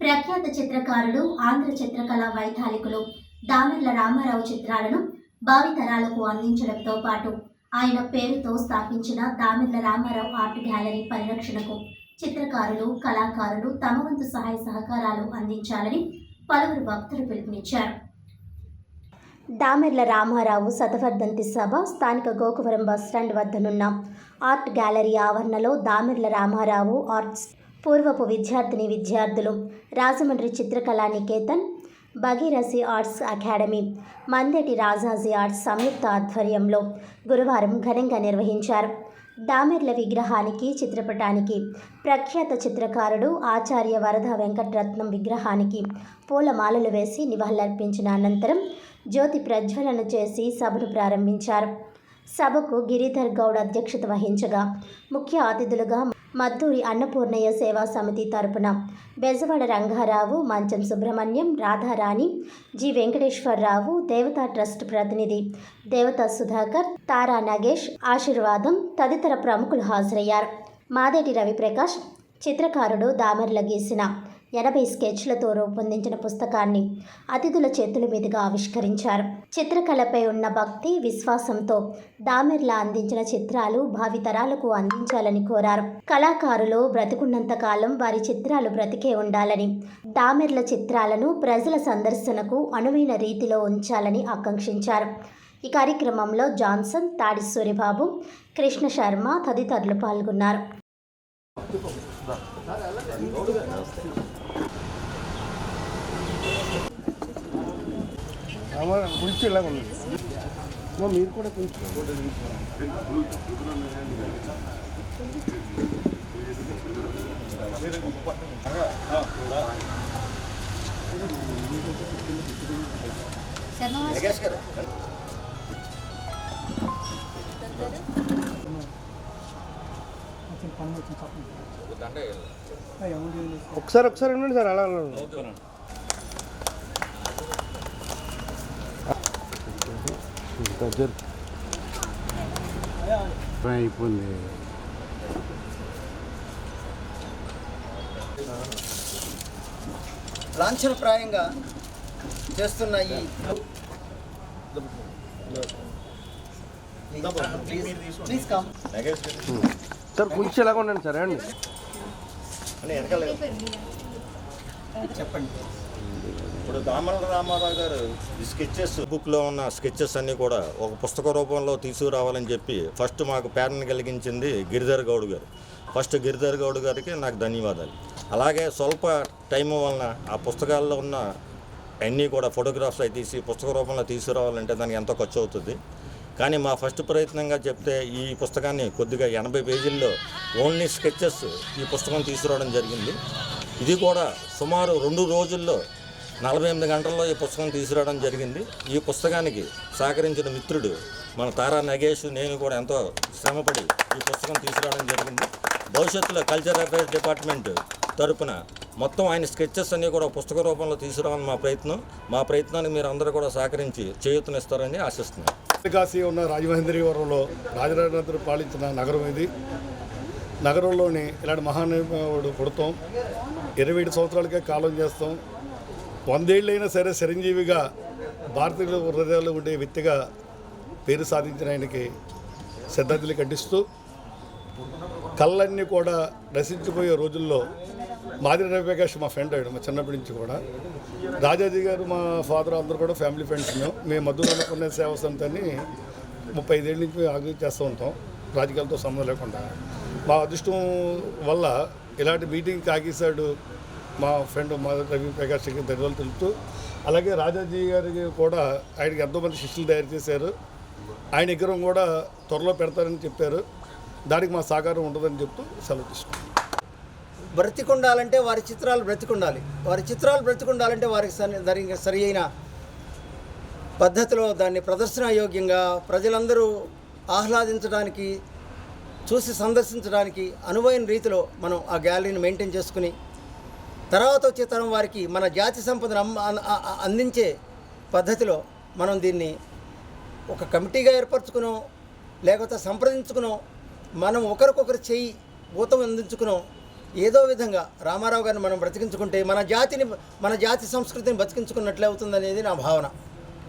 ప్రఖ్యాత చిత్రకారుడు ఆంధ్ర చిత్రకళా వైతాళికులు దామెర్ల రామారావు చిత్రాలను భావితరాలకు అందించడంతో పాటు ఆయన పేరుతో స్థాపించిన దామెర్ల రామారావు ఆర్ట్ గ్యాలరీ పరిరక్షణకు చిత్రకారులు కళాకారులు తమ వంతు సహాయ సహకారాలు అందించాలని పలువురు భక్తులు పిలుపునిచ్చారు. దామెర్ల రామారావు శతవర్ధంతి సభ స్థానిక గోకువరం బస్టాండ్ వద్దనున్న ఆర్ట్ గ్యాలరీ ఆవరణలో దామెర్ల రామారావు ఆర్ట్స్ పూర్వపు విద్యార్థిని విద్యార్థులు Rajahmundry Chitrakala Niketan Bhagirathi arts academy Mandati Rajaji arts సంయుక్త ఆధ్వర్యంలో గురువారం ఘనంగా నిర్వహించారు. దామెర్ల విగ్రహానికి చిత్రపటానికి ప్రఖ్యాత చిత్రకారుడు ఆచార్య వరద వెంకటరత్నం విగ్రహానికి పూలమాలలు వేసి నివాళులర్పించిన అనంతరం జ్యోతి ప్రజ్వలన చేసి సభను ప్రారంభించారు. సభకు గిరిధర్ గౌడ్ అధ్యక్షత వహించగా ముఖ్య అతిథులుగా మద్దూరి అన్నపూర్ణయ్య సేవా సమితి తరపున బెజవాడ రంగారావు మంచం సుబ్రహ్మణ్యం రాధారాణి జి వెంకటేశ్వరరావు దేవతా ట్రస్ట్ ప్రతినిధి దేవతా సుధాకర్ తారా నగేష్ ఆశీర్వాదం తదితర ప్రముఖులు హాజరయ్యారు. మాదేటి రవిప్రకాష్ చిత్రకారుడు దామర్ల గీసిన ఎనభై స్కెచ్లతో రూపొందించిన పుస్తకాన్ని అతిథుల చేతుల మీదుగా ఆవిష్కరించారు. చిత్రకళపై ఉన్న భక్తి విశ్వాసంతో దామెర్ల అందించిన చిత్రాలు భావితరాలకు అందించాలని కోరారు. కళాకారులు బ్రతికున్నంత కాలం వారి చిత్రాలు బ్రతికే ఉండాలని దామెర్ల చిత్రాలను ప్రజల సందర్శనకు అనువైన రీతిలో ఉంచాలని ఆకాంక్షించారు. ఈ కార్యక్రమంలో జాన్సన్ తాడి సూరిబాబు కృష్ణ శర్మ తదితరులు పాల్గొన్నారు. కుల్చేలాగా ఉంది మీరు కూడా కొంచెం ఒకసారి ఒకసారి ఉండండి సార్ అలా అలా జరు అయిపోయింది. లాంఛనప్రాయంగా చేస్తున్న ఈ ప్లీజ్ కమ్ సార్ కొంచెం ఎలాగ ఉండండి సార్ అండి చెప్పండి. ఇప్పుడు దామల రామారావు గారు ఈ స్కెచెస్ బుక్లో ఉన్న స్కెచెస్ అన్నీ కూడా ఒక పుస్తక రూపంలో తీసుకురావాలని చెప్పి ఫస్ట్ మాకు ప్రేరణ కలిగించింది గిరిధర్ గౌడ్ గారు. ఫస్ట్ గిరిధర్ గౌడ్ గారికి నాకు ధన్యవాదాలు. అలాగే స్వల్ప టైం వలన ఆ పుస్తకాల్లో ఉన్న అన్నీ కూడా ఫోటోగ్రాఫ్స్ అవి తీసి పుస్తక రూపంలో తీసుకురావాలంటే దానికి ఎంతో ఖర్చు అవుతుంది. కానీ మా ఫస్ట్ ప్రయత్నంగా చెప్తే ఈ పుస్తకాన్ని కొద్దిగా ఎనభై పేజీల్లో ఓన్లీ స్కెచెస్ ఈ పుస్తకం తీసుకురావడం జరిగింది. ఇది కూడా సుమారు రెండు రోజుల్లో నలభై ఎనిమిది గంటల్లో ఈ పుస్తకం తీసుకురావడం జరిగింది. ఈ పుస్తకానికి సహకరించిన మిత్రుడు మన తారా నగేష్ నేను కూడా ఎంతో శ్రమపడి ఈ పుస్తకం తీసుకురావడం జరిగింది. భవిష్యత్తులో కల్చర్ అఫైర్స్ డిపార్ట్మెంట్ తరపున మొత్తం ఆయన స్కెచెస్ అన్నీ కూడా పుస్తక రూపంలో తీసుకురావాలని మా ప్రయత్నం. మా ప్రయత్నానికి మీరు అందరూ కూడా సహకరించి చేయూతనిస్తారని ఆశిస్తున్నాను కాశీ ఉన్న రాజమహేంద్రవరంలో రాజరాజేంద్రుడు పాలించిన నగరం ఇది. నగరంలోని ఇలాంటి మహానుభావుడు పుడతాం. ఇరవై ఏడు సంవత్సరాలకే కాలం చేస్తాం. వందేళ్ళైనా సరే చిరంజీవిగా భారతీయుల హృదయాల్లో ఉండే వ్యక్తిగా పేరు సాధించిన ఆయనకి శ్రద్ధాంజలి ఖండిస్తూ కళ్ళన్నీ కూడా నశించిపోయే రోజుల్లో మాదిరి రవిప్రకాష్ మా ఫ్రెండ్ అయ్యాడు మా చిన్నప్పటి నుంచి కూడా. రాజాజీ గారు మా ఫాదర్ అందరూ కూడా ఫ్యామిలీ ఫ్రెండ్స్ మేము. మేము మధుర అనుకునే సేవ సమితిని ముప్పై ఐదేళ్ళ నుంచి ఆగి చేస్తూ ఉంటాం. రాజకీయాలతో సంబంధం లేకుండా. మా అదృష్టం వల్ల ఇలాంటి మీటింగ్ కాకేశాడు మా ఫ్రెండ్ మా రవి ప్రకాష్కి ధన్యవాదాలు తెలుపుతూ అలాగే రాజాజీ గారికి కూడా ఆయనకి ఎంతోమంది శిష్యులు తయారు చేశారు. ఆయన విగ్రహం కూడా త్వరలో పెడతారని చెప్పారు. దానికి మా సహకారం ఉంటుందని చెప్తూ సెలవు తీసుకున్నాం బ్రతికుండాలంటే వారి చిత్రాలు బ్రతికుండాలి. వారి చిత్రాలు బ్రతికుండాలంటే వారికి సరి- సరి అయిన పద్ధతిలో దాన్ని ప్రదర్శన యోగ్యంగా ప్రజలందరూ ఆహ్లాదించడానికి చూసి సందర్శించడానికి అనువైన రీతిలో మనం ఆ గ్యాలరీని మెయింటైన్ చేసుకుని తర్వాత వచ్చే తరం వారికి మన జాతి సంపదను అందించే పద్ధతిలో మనం దీన్ని ఒక కమిటీగా ఏర్పరచుకునో లేకపోతే సంప్రదించుకునో మనం ఒకరికొకరు చేయి ఊతం అందించుకునో ఏదో విధంగా రామారావు గారిని మనం బ్రతికించుకుంటే మన జాతిని మన జాతి సంస్కృతిని బతికించుకున్నట్లే అవుతుందనేది నా భావన.